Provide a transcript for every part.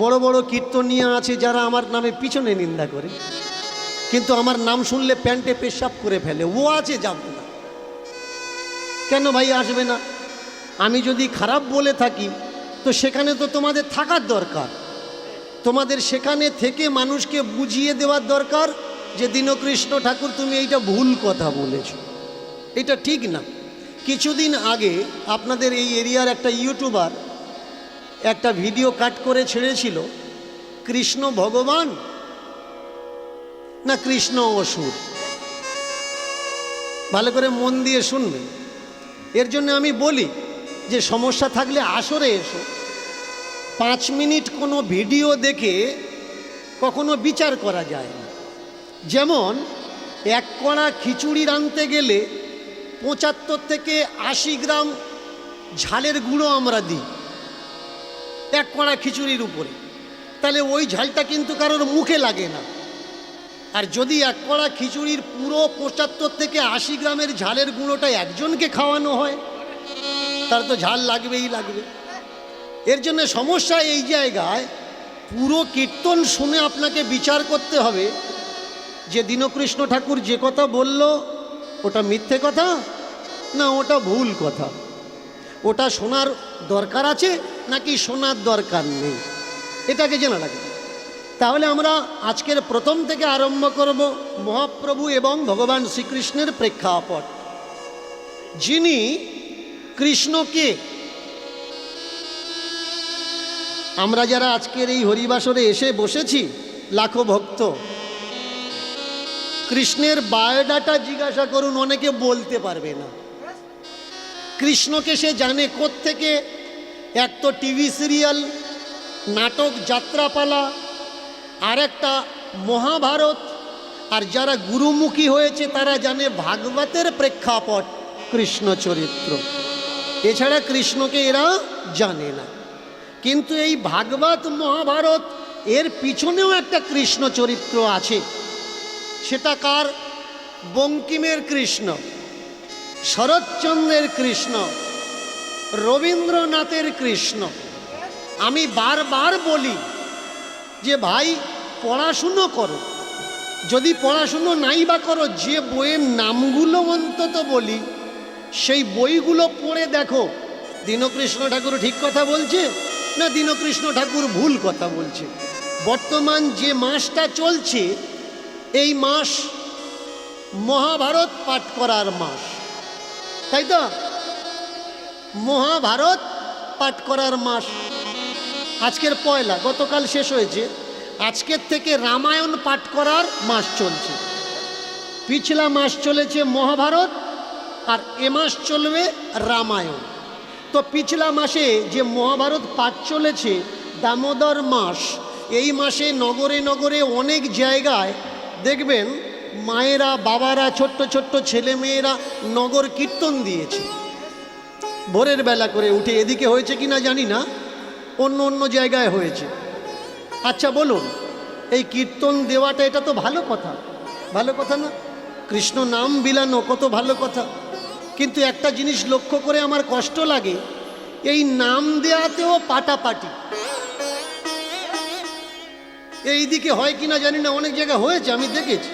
বড় বড় কীর্তনিয়া আছে যারা আমার নামে পিছনে নিন্দা করে। কিন্তু আমার নাম শুনলে প্যান্টে পেশাব করে ফেলে। ও আছে যাব না। কেন ভাই আসবে না? আমি যদি খারাপ বলে থাকি, তো সেখানে তো তোমাদের থাকার দরকার। তোমাদের সেখানে থেকে মানুষকে বুঝিয়ে দেওয়ার দরকার যে, দীনকৃষ্ণ ঠাকুর, তুমি এইটা ভুল কথা বলেছ। এটা ঠিক না। কিছুদিন আগে আপনাদের এই এরিয়ার একটা ইউটিউবার একটা ভিডিও কাট করে ছেড়েছিল, কৃষ্ণ ভগবান না কৃষ্ণ অসুর? ভালো করে মন দিয়ে শুনবেন এর জন্য আমি বলি যে সমস্যা থাকলে আসরে এসো। পাঁচ মিনিট কোনো ভিডিও দেখে কখনো বিচার করা যায় না। যেমন, এক কড়া খিচুড়ি রাঁধতে গেলে পঁচাত্তর থেকে আশি গ্রাম ঝালের গুঁড়ো আমরা দিই। এক কড়া খিচুড়ির উপরে। তাহলে ওই ঝালটা কিন্তু কারোর মুখে লাগে না। আর যদি এক কড়া খিচুড়ির পুরো পঁচাত্তর থেকে আশি গ্রামের ঝালের গুঁড়োটা একজনকে খাওয়ানো হয় তার তো ঝাল লাগবেই লাগবে। এর জন্য সমস্যা এই জায়গায়, পুরো কীর্তন শুনে আপনাকে বিচার করতে হবে যে দীনকৃষ্ণ ঠাকুর যে কথা বলল, ওটা মিথ্যে কথা না ওটা ভুল কথা? ওটা শোনার দরকার আছে নাকি শোনার দরকার নেই? এটাকে জেনে রাখবে। তাহলে আমরা আজকের প্রথম থেকে আরম্ভ করব মহাপ্রভু এবং ভগবান শ্রীকৃষ্ণের প্রেক্ষাপট। যিনি কৃষ্ণকে আমরা যারা আজকের এই হরিবাসরে এসে বসেছি, লাখো ভক্ত, কৃষ্ণের বায়োডাটা জিজ্ঞাসা করুন, অনেকে বলতে পারবে না। কৃষ্ণকে সে জানে থেকে এক তো টিভি সিরিয়াল, নাটক যাত্রাপালা আর একটা মহাভারত। আর যারা গুরুমুখী হয়েছে, তারা জানে ভাগবতের প্রেক্ষাপট কৃষ্ণ চরিত্র এছাড়া কৃষ্ণকে এরা জানে না। কিন্তু এই ভাগবত মহাভারত, এর পিছনেও একটা কৃষ্ণ চরিত্র আছে। সেটা কার? বঙ্কিমের কৃষ্ণ। শরৎচন্দ্রের কৃষ্ণ, রবীন্দ্রনাথের কৃষ্ণ। আমি বারবার বলি যে, ভাই, পড়াশুনো করো। যদি পড়াশুনো নাই বা করো, যে বইয়ের নামগুলো অন্তত বলি, সেই বইগুলো পড়ে দেখো। দীনকৃষ্ণ ঠাকুর ঠিক কথা বলছে না দীনকৃষ্ণ ঠাকুর ভুল কথা বলছে? বর্তমান যে মাসটা চলছে, এই মাস মহাভারত পাঠ করার মাস। তাই তো মহাভারত পাঠ করার মাস। আজকের পয়লা, গতকাল শেষ হয়েছে। আজকের থেকে রামায়ণ পাঠ করার মাস চলছে। পিছলা মাস চলেছে মহাভারত, আর এ মাস চলবে রামায়ণ। তো পিছলা মাসে যে মহাভারত পাঠ চলেছে, দামোদর মাস, এই মাসে নগরে নগরে অনেক জায়গায় দেখবেন মায়েরা, বাবারা, ছোট্ট ছোট্ট ছেলে মেয়েরা নগর কীর্তন দিয়েছে। ভোরের বেলা করে উঠে এদিকে হয়েছে কি না জানি না, অন্য অন্য জায়গায় হয়েছে। আচ্ছা বলুন, এই কীর্তন দেওয়াটা এটা তো ভালো কথা। ভালো কথা না? কৃষ্ণ নাম বিলানো কত ভালো কথা। কিন্তু একটা জিনিস লক্ষ্য করে আমার কষ্ট লাগে, এই নাম দেওয়াতেও পাটাপাটি। এইদিকে হয় কি না জানি না, অনেক জায়গায় হয়েছে, আমি দেখেছি।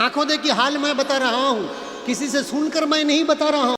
आँखों देखी हाल मैं बता रहा हूँ। किसी से सुनकर मैं नहीं बता रहा हूँ।